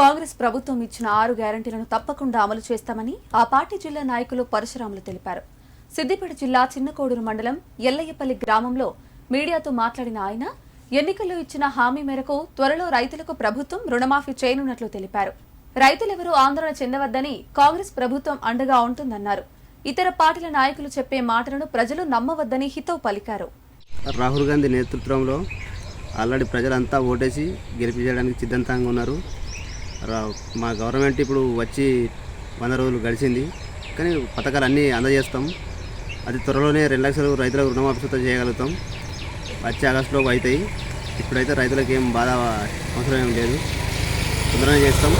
కాంగ్రెస్ ప్రభుత్వం ఇచ్చిన ఆరు గ్యారంటీలను తప్పకుండా అమలు చేస్తామని ఆ పార్టీ జిల్లా నాయకులు పరశురాములు తెలిపారు. సిద్దిపేట జిల్లా చిన్నకోడూరు మండలం ఎల్లయ్యపల్లి గ్రామంలో మీడియాతో మాట్లాడిన ఆయన ఎన్నికల్లో ఇచ్చిన హామీ మేరకు త్వరలో రైతులకు ప్రభుత్వం రుణమాఫీ చేయనున్నట్లు తెలిపారు. రైతులెవరూ ఆందోళన చెందవద్దని కాంగ్రెస్ ప్రభుత్వం అండగా ఉంటుందన్నారు. ఇతర పార్టీల నాయకులు చెప్పే మాటలను ప్రజలు నమ్మవద్దని హితవు పలికారు. రాహుల్ గాంధీ నేతృత్వంలో ఆల్రెడీ ప్రజలంతా ఓటేసి గెలిపించడానికి సిద్ధంతంగా ఉన్నారు. మా గవర్నమెంట్ ఇప్పుడు వచ్చి వంద రోజులు గడిచింది. కానీ పథకాలు అన్నీ అందజేస్తాం. అది త్వరలోనే రెండు లక్షలు రైతులకు రుణమాఫీ చేయగలుగుతాం. వచ్చే ఆగస్టులో అవుతాయి. ఇప్పుడైతే రైతులకు ఏం బాధ అవసరం ఏం లేదు. తొందరగా చేస్తాం.